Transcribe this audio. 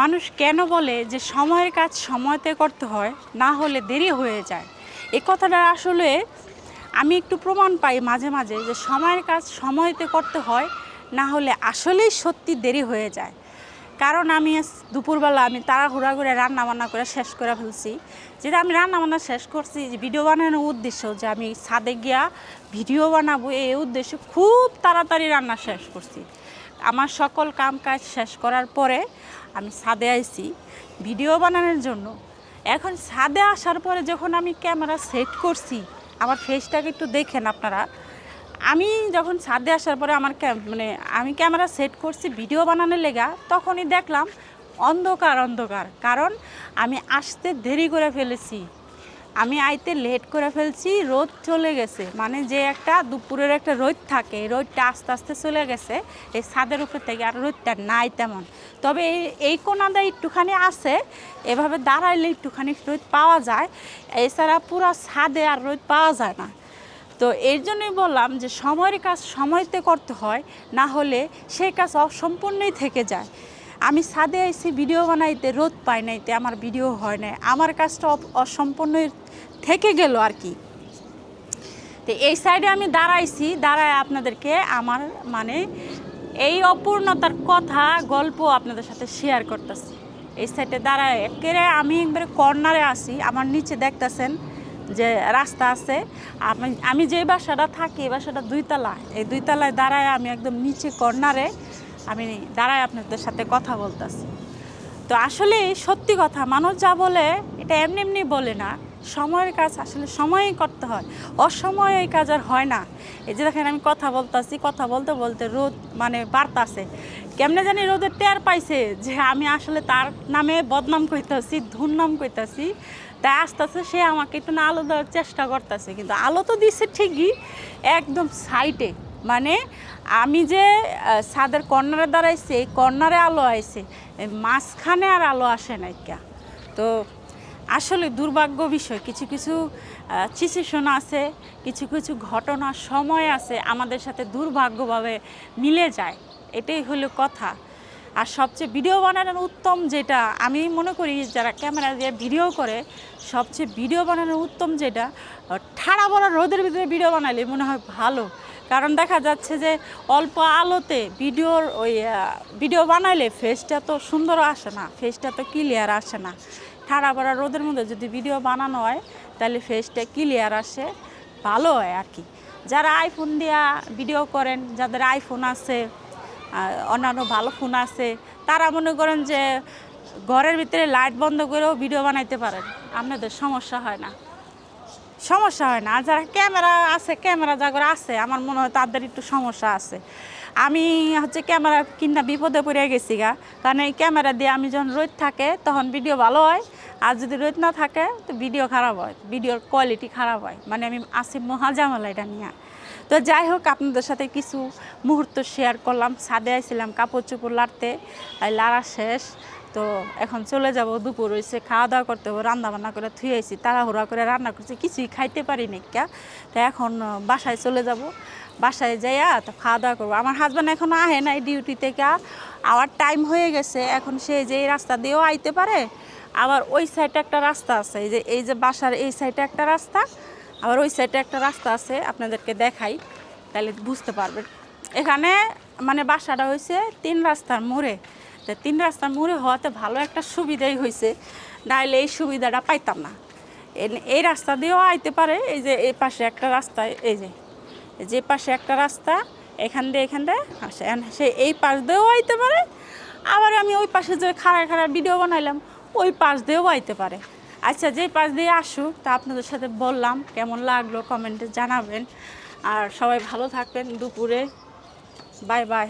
মানুষ কেন বলে যে সময়ের কাজ সময়তে করতে হয়, না হলে দেরি হয়ে যায়? এই কথাটা আসলে আমি একটু প্রমাণ পাই মাঝে মাঝে যে সময়ের কাজ সময়তে করতে হয়, না হলে আসলেই সত্যি দেরি হয়ে যায়। কারণ আমি দুপুরবেলা আমি তাড়াহুড়া করে রান্না বান্না করে শেষ করে ফেলছি। যেটা আমি রান্না বান্না শেষ করছি যে ভিডিও বানানোর উদ্দেশ্য যে আমি ছাদে গিয়া ভিডিও বানাবো এই উদ্দেশ্যে খুব তাড়াতাড়ি রান্না শেষ করছি। আমার সকল কাম কাজ শেষ করার পরে আমি ছাদে আইছি ভিডিও বানানোর জন্য। এখন ছাদে আসার পরে যখন আমি ক্যামেরা সেট করছি, আমার ফেসটাকে একটু দেখেন আপনারা। আমি যখন ছাদে আসার পরে আমার মানে আমি ক্যামেরা সেট করছি ভিডিও বানানোর লেগা, তখনই দেখলাম অন্ধকার অন্ধকার। কারণ আমি আসতে দেরি করে ফেলেছি। আমি আইতে লেট করে ফেলছি, রোদ চলে গেছে। মানে যে একটা দুপুরের একটা রোদ থাকে, এই রোদটা আস্তে আস্তে চলে গেছে, এই ছাদের উপর থেকে আর রোদটা নাই তেমন। তবে এই কোনাটা একটুখানি আছে, এভাবে দাঁড়াইলে একটুখানি রোদ পাওয়া যায়। এছাড়া পুরো ছাদে আর রোদ পাওয়া যায় না। তো এর জন্যই বললাম যে সময়ের কাজ সময়তে করতে হয়, না হলে সেই কাজ অসম্পূর্ণই থেকে যায়। আমি ছাদে এসে ভিডিও বানাইতে রোদ পাই নাইতে আমার ভিডিও হয় না আমার কাজটা অসম্পূর্ণ থেকে গেল আর কি। তো এই সাইডে আমি দাঁড়াইছি, দাঁড়ায় আপনাদেরকে আমার মানে এই অপূর্ণতার কথা, গল্প আপনাদের সাথে শেয়ার করতেছি। এই সাইডে দাঁড়ায় একেবারে আমি একবারে কর্নারে আসি আমার নিচে দেখতেছেন যে রাস্তা আছে। আমি আমি যে বাসাটা থাকি, এই বাসাটা দুইতলা। এই দুইতলায় দাঁড়ায় আমি একদম নিচে কর্নারে আমি দাঁড়ায় আপনাদের সাথে কথা বলতেছি। তো আসলে সত্যি কথা, মানুষ যা বলে, এটা এমনি এমনি বলে না। সময়ের কাজ, আসলে সময়েই করতে হয়। অসময়ে এই কাজ আর হয় না। এই যে দেখেন, আমি কথা বলতাছি, কথা বলতে বলতে রোদ মানে বাড়তাছে। কেমনে জানি রোদের টের পাইছে যে আমি আসলে তার নামে বদনাম কইতাছি ধুরনাম কইতাছি। তাই আস্তে আস্তে সে আমাকে একটু না আলো দেওয়ার চেষ্টা করতেছে। কিন্তু আলো তো দিচ্ছে ঠিকই, একদম সাইডে। মানে আমি যে ছাদের কর্নারে দাঁড়াইছি, এই কর্নারে আলো আইছে মাঝখানে আর আলো আসে নাই কা। তো আসলে দুর্ভাগ্য বিষয়, কিছু কিছু সিচুয়েশন আছে, কিছু কিছু ঘটনা সময় আছে, আমাদের সাথে দুর্ভাগ্যভাবে মিলে যায়, এটাই হলো কথা। আর সবচেয়ে ভিডিও বানানোর উত্তম যেটা, আমি মনে করি যারা ক্যামেরা দিয়ে ভিডিও করে, সবচেয়ে ভিডিও বানানোর উত্তম যেটা ঠাড়া বড় রোদের ভিতরে ভিডিও বানালে মনে হয় ভালো। কারণ দেখা যাচ্ছে যে অল্প আলোতে ভিডিওর ওই ভিডিও বানাইলে ফেসটা তো সুন্দর আসে না ফেসটা তো ক্লিয়ার আসে না। ঠাড়া পড়া রোদের মধ্যে যদি ভিডিও বানানো হয়, তাহলে ফেসটা ক্লিয়ার আসে, ভালো হয় আর কি। যারা আইফোন দিয়া ভিডিও করেন, যাদের আইফোন আছে অন্যান্য ভালো ফোন আছে, তারা মনে করেন যে ঘরের ভিতরে লাইট বন্ধ করেও ভিডিও বানাইতে পারেন। আপনাদের সমস্যা হয় না। সমস্যা হয় না। আর যারা ক্যামেরা আছে, ক্যামেরা যাদের আছে, আমার মনে হয় তাদের একটু সমস্যা আছে। আমি হচ্ছে ক্যামেরা কিনা বিপদে পড়ে গেছি গা। কারণ এই ক্যামেরা দিয়ে আমি যখন রোদ থাকে, তখন ভিডিও ভালো হয়। আর যদি রোদ না থাকে, তো ভিডিও খারাপ হয়। ভিডিওর কোয়ালিটি খারাপ হয়। মানে আমি আসি মহাজামালা এটা নিয়ে। তো যাই হোক, আপনাদের সাথে কিছু মুহূর্ত শেয়ার করলাম। ছাদে আইছিলাম কাপড় চোপড় লাড়তে লাড়া শেষ। তো এখন চলে যাব দুপুর হয়েছে খাওয়া দাওয়া করতে হবে রান্না বান্না করে থুয়ে আইছি, তাড়াহুড়া করে রান্না করছি, কিছুই খাইতে পারি না কা। তো এখন বাসায় চলে যাব। বাসায় যাইয়া তো খাওয়া দাওয়া করব। আমার হাজব্যান্ড এখনও আহে নাই ডিউটি থেকে। আবার টাইম হয়ে গেছে, এখন সে যে এই রাস্তা দিয়েও আইতে পারে, আবার ওই সাইডে একটা রাস্তা আছে। এই যে এই যে বাসার এই সাইডে একটা রাস্তা, আবার ওই সাইডে একটা রাস্তা আছে, আপনাদেরকে দেখাই তাহলে বুঝতে পারবেন। এখানে মানে বাসাটা হয়েছে তিন রাস্তার মোড়ে। তো তিন রাস্তার মোড়ে হওয়াতে ভালো একটা সুবিধাই হয়েছে নাহলে এই সুবিধাটা পাইতাম না। এই রাস্তা দিয়েও আইতে পারে, এই যে এই পাশে একটা রাস্তা, এই যে যে পাশে একটা রাস্তা, এখান দিয়ে এখান দিয়ে সে এই পাশ দিয়েও আইতে পারে, আবার আমি ওই পাশে যে খাড়া খাড়া ভিডিও বানাইলাম, ওই পাশ দিয়েও আইতে পারে। আচ্ছা যেই পাশ দিয়ে আসুক, তা আপনাদের সাথে বললাম, কেমন লাগল কমেন্টে জানাবেন। আর সবাই ভালো থাকবেন, দুপুরে। Bye bye.